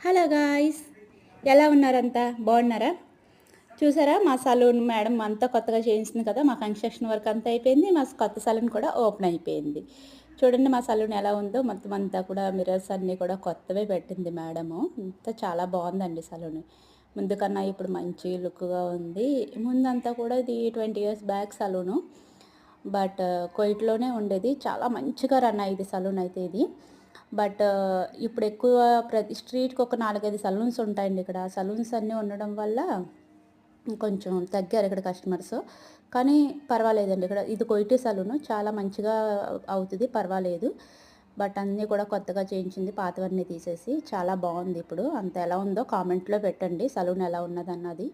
Hello guys ఎలా ఉన్నారంతా? బాగున్నారా? చూసారా మా సలూన్ మేడం అంతా కొత్తగా చేయించింది కదా మా కన్స్ట్రక్షన్ వర్క్ అంతా అయిపోయింది మా కొత్త సలూన్ కూడా ఓపెన్ అయిపోయింది. చూడండి మా సలూన్ ఎలా ఉందో మొత్తం అంతా కూడా మిరర్స్ అన్నీ కూడా కొత్తవే పెట్టింది మేడము. అంతా చాలా బాగుందండి సలూన్. ముందు కన్నా ఇప్పుడు మంచి లుక్గా ఉంది. ముందంతా కూడా ఇది twenty years back saloon. But కోయిట్లోనే ఉండేది. చాలా మంచిగా రన్ అయ్యేది సలూన్ అయితే ఇది. బట్ ఇప్పుడు ఎక్కువ ప్రతి స్ట్రీట్కి ఒక నాలుగైదు సలూన్స్ ఉంటాయండి ఇక్కడ. సలూన్స్ అన్నీ ఉండడం వల్ల కొంచెం తగ్గారు ఇక్కడ కస్టమర్స్. కానీ పర్వాలేదండి. ఇక్కడ ఇది కొయిటి సలూన్. చాలా మంచిగా అవుతుంది. పర్వాలేదు. బట్ అన్నీ కూడా కొత్తగా చేయించింది. పాతవన్నీ తీసేసి. చాలా బాగుంది ఇప్పుడు. అంత ఎలా ఉందో కామెంట్లో పెట్టండి. సలూన్ ఎలా ఉన్నదన్నది.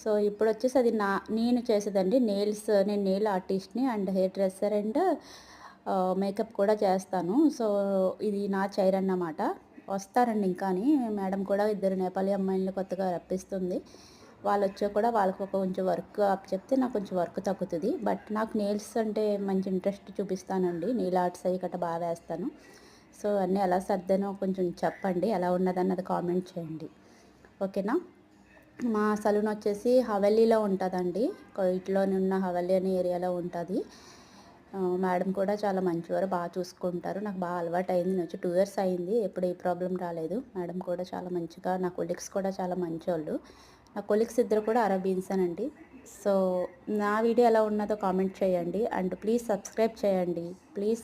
సో ఇప్పుడు వచ్చేసి అది నా నేను చేసేదండి నెయిల్స్ నేను నెయిల్ ఆర్టిస్ట్ని and hair dresser and makeup కూడా చేస్తాను. సో ఇది నా చైర్ అన్నమాట. వస్తారండి ఇంకాని మేడం కూడా ఇద్దరు నేపాలీ అమ్మాయిలను కొత్తగా రప్పిస్తుంది. వాళ్ళు వచ్చా కూడా వాళ్ళకు ఒక కొంచెం వర్క్ అప్ చెప్తే నాకు కొంచెం వర్క్ తగ్గుతుంది. బట్ నాకు నెయిల్స్ అంటే మంచి ఇంట్రెస్ట్ చూపిస్తానండి. నెయిల్ ఆర్ట్స్ అవి గట్రా బాగా వేస్తాను. సో అన్నీ ఎలా సర్దానో. కొంచెం చెప్పండి ఎలా ఉన్నదన్నది కామెంట్ చేయండి. ఓకేనా? మా సలూన్ వచ్చేసి హవెల్లీలో ఉంటుందండి. కొయిట్లోని ఉన్న హవెల్లీ అనే ఏరియాలో ఉంటుంది. మేడం కూడా చాలా మంచివారు బాగా చూసుకుంటారు. నాకు బాగా అలవాటు అయింది వచ్చి టూ ఇయర్స్ అయింది. ఎప్పుడు ఏ ప్రాబ్లం రాలేదు. మేడం కూడా చాలా మంచిగా నా కొలీగ్స్ కూడా చాలా మంచోళ్ళు. నా కొలీగ్స్ ఇద్దరు కూడా అరబీన్స్ అనండి. సో నా వీడియో ఎలా ఉన్నదో కామెంట్ చేయండి. అండ్ ప్లీజ్ సబ్స్క్రైబ్ చేయండి. ప్లీజ్